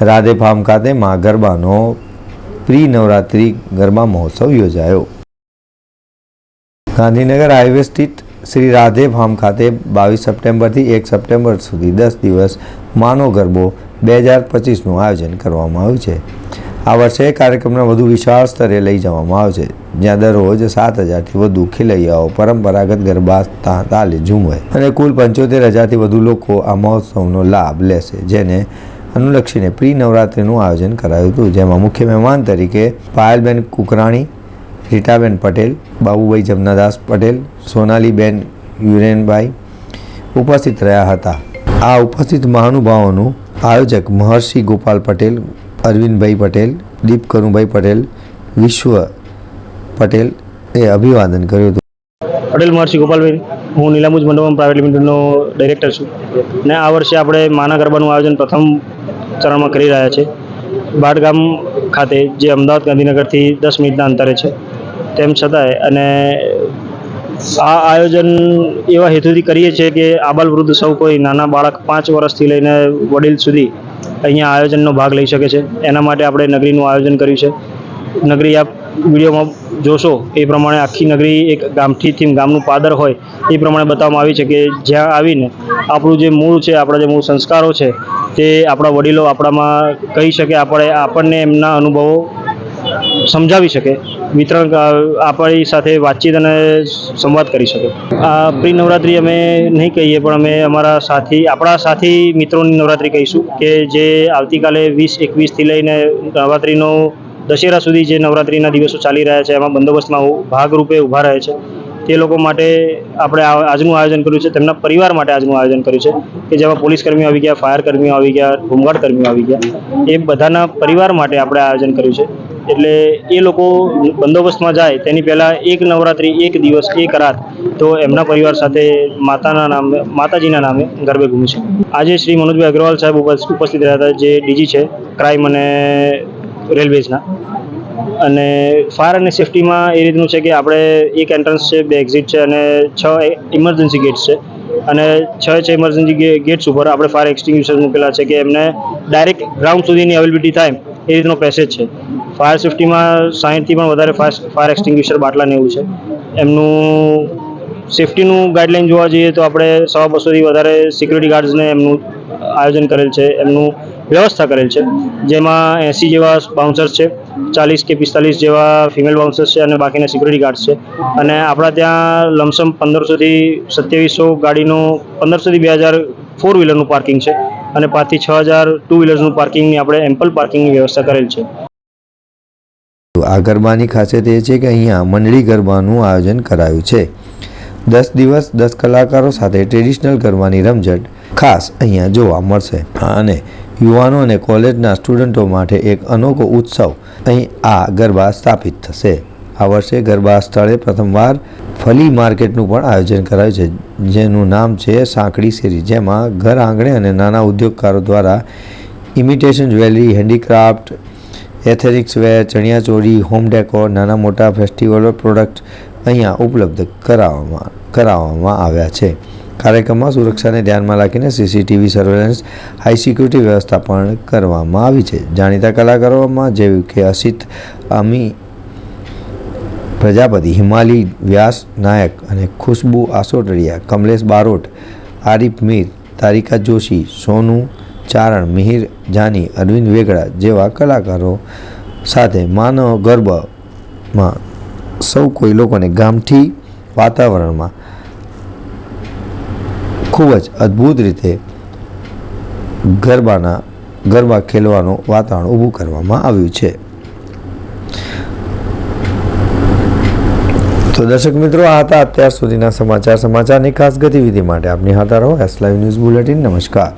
Radhe farm ખાતે મા ગરબાનો pre Navratri garba મહોત્સવ યોજાયો. ગાંધીનગર હાઈવે સ્થિત શ્રી રાધે ફાર્મ ખાતે બાવીસ સપ્ટેમ્બરથી એક સપ્ટેમ્બર સુધી દસ દિવસ માનો ગરબો બે હજાર પચીસનું આયોજન કરવામાં આવ્યું છે. આ વર્ષે કાર્યક્રમને વધુ વિશાળ સ્તરે લઈ જવામાં આવશે જ્યાં દરરોજ સાત હજારથી વધુ ખેલૈયાઓ પરંપરાગત ગરબા તાલે ઝૂમવે અને કુલ પંચોતેર હજારથી વધુ લોકો આ મહોત્સવનો લાભ લેશે, જેને અનુલક્ષીને પ્રી નવરાત્રિનું આયોજન કરાયું હતું, જેમાં મુખ્ય મહેમાન તરીકે પાયલબેન કુકરાણી, રીટાબેન પટેલ, બાબુભાઈ જમનાદાસ પટેલ, સોનાલીબેન યુરેનભાઈ ઉપસ્થિત રહ્યા હતા. આ ઉપસ્થિત મહાનુભાવોનું આયોજક મહર્ષિ ગોપાલ પટેલ, અરવિંદભાઈ પટેલ દીપ કરુભાઈ પટેલ, વિશ્વ પટેલ એ અભિવાદન કર્યું હતું. પટેલ મહર્ષિ ગોપાલભાઈ, હું નીલામુજ મંડપમ પ્રાઇવેટ લિમિટેડનો ડાયરેક્ટર છું. ને આ વર્ષે આપણે માના ગરબાનું આયોજન પ્રથમ ચરણમાં કરી રહ્યા છે. બાટગામ ખાતે જે અમદાવાદ ગાંધીનગરથી દસ મિનિટના અંતરે છે. તેમ છતાંય અને આ આયોજન એવા હેતુથી કરીએ છીએ કે આબાલ વૃદ્ધ સૌ કોઈ નાના બાળક પાંચ વર્ષથી લઈને વડીલ સુધી અહીંયા આયોજનનો ભાગ લઈ શકે છે. એના માટે આપણે નગરીનું આયોજન કર્યું છે. નગરી આપ વિડીયોમાં જોશો એ પ્રમાણે આખી નગરી એક ગામથી થીમ ગામનું પાદર હોય એ પ્રમાણે બતાવવામાં આવી છે કે જ્યાં આવીને આપણું જે મૂળ છે, આપણા જે મૂળ સંસ્કારો છે તે આપણા વડીલો આપણામાં કહી શકે, આપણે આપણને એમના અનુભવો સમજાવી શકે, વિતરણ આપણી સાથે વાતચીત અને સંવાદ કરી શકે. આ પ્રી નવરાત્રિ અમે નહીં કહીએ, પણ અમે અમારા સાથી, આપણા સાથી મિત્રોની નવરાત્રિ કહીશું કે જે આવતીકાલે વીસ એકવીસથી લઈને નવરાત્રિનો દશેરા સુધી જે નવરાત્રિના દિવસો ચાલી રહ્યા છે, એમાં બંદોબસ્તમાં ભાગરૂપે ઊભા રહે છે. તે લોકો માટે આપણે આજનું આયોજન કર્યું છે. તેમના પરિવાર માટે આજનું આયોજન કર્યું છે કે જેમાં પોલીસ કર્મીઓ આવી ગયા, ફાયર કર્મીઓ આવી ગયા, હોમગાર્ડ આવી ગયા. એ બધાના પરિવાર માટે આપણે આયોજન કર્યું છે. એટલે એ લોકો બંદોબસ્તમાં જાય, તેની પહેલાં એક નવરાત્રિ, એક દિવસ, એક રાત તો એમના પરિવાર સાથે માતાના નામે, માતાજીના નામે ગરબે ઘૂમી છે. આજે શ્રી મનોજભાઈ અગ્રવાલ સાહેબ ઉપસ- ઉપસ્થિત રહ્યા હતા, જે ડીજી છે, ક્રાઇમ અને રેલવેઝના. અને ફાયર અને સેફટીમાં એ રીતનું છે કે આપણે એક એન્ટ્રન્સ છે, બે એક્ઝિટ છે અને છ ઇમરજન્સી ગેટ્સ છે. અને છ છ ઇમરજન્સી ગેટ્સ ઉપર આપણે ફાયર એક્સટિંગ્યુશર મૂકેલા છે કે એમને ડાયરેક્ટ ગ્રાઉન્ડ સુધીની અવેલેબિલિટી થાય એ રીતનો પેસેજ છે. ફાયર સેફટીમાં સાહીઠથી પણ વધારે ફાયર ફાયર એક્સટિંગ્યુશર બાટલાને એવું છે. એમનું સેફટીનું ગાઈડલાઇન જોવા જઈએ તો આપણે સવા બસોથી વધારે સિક્યુરિટી ગાર્ડ્સને એમનું આયોજન કરેલ છે. એમનું વ્યવસ્થા કરેલ છે. જેમાં એંસી જેવા બાઉન્સર્સ છે, ચાલીસ કે પિસ્તાલીસ જેવા ફિમેલ બાઉન્સર્સ છે અને બાકીના સિક્યુરિટી ગાર્ડ્સ છે. અને આપણા ત્યાં લમસમ પંદરસોથી સત્યાવીસો ગાડીનું પંદરસોથી બે હજાર ફોર વ્હીલરનું પાર્કિંગ છે અને પાંચથી છ હજાર ટુ વ્હીલર્સનું પાર્કિંગની આપણે એમ્પલ પાર્કિંગની વ્યવસ્થા કરેલ છે. આ ગરબાની ખાસિયત એ છે કે અહીંયા મંડળી ગરબાનું આયોજન કરાયું છે. દસ દિવસ, દસ કલાકારો સાથે ટ્રેડિશનલ ગરબાની રમઝટ ખાસ અહીંયા જોવા મળશે. અને યુવાનો અને કોલેજના સ્ટુડન્ટો માટે એક અનોખો ઉત્સવ અહીં આ ગરબા સ્થાપિત થશે. આ વર્ષે ગરબા સ્થળે પ્રથમવાર ફલી માર્કેટનું પણ આયોજન કરાયું છે, જેનું નામ છે સાંકડી શેરી, જેમાં ઘર આંગણે અને નાના ઉદ્યોગકારો દ્વારા imitation jewellery handicraft ethnic wear chaniya choli home decor નાના મોટા ફેસ્ટિવલો પ્રોડક્ટ અહીંયા ઉપલબ્ધ કરાવવામાં કરાવવામાં આવ્યા છે. કાર્યક્રમમાં સુરક્ષાને ધ્યાનમાં રાખીને સીસીટીવી સર્વેલન્સ હાઈ સિક્યુરિટી વ્યવસ્થા પણ કરવામાં આવી છે. જાણીતા કલાકારોમાં જેવું કે અસિત, અમી, પ્રજાપતિ, હિમાલી વ્યાસ નાયક અને ખુશ્બુ આસોટડિયા, કમલેશ બારોટ, આરિફ મીર, તારિકા જોશી, સોનુ ચારણ, મિહિર જાની, અરવિંદ વેગડા જેવા કલાકારો સાથે માનવ ગરબામાં સૌ કોઈ લોકોને ગામઠી વાતાવરણમાં ખૂબ જ અદ્ભુત રીતે ગરબાના, ગરબા ખેલવાનું વાતાવરણ ઊભું કરવામાં આવ્યું છે. તો દર્શક મિત્રો, આ હતા અત્યાર સુધીના સમાચાર. સમાચારની ખાસ ગતિવિધિ માટે આપની હાથ રહો એસ લાઈવ ન્યૂઝ બુલેટિન. નમસ્કાર.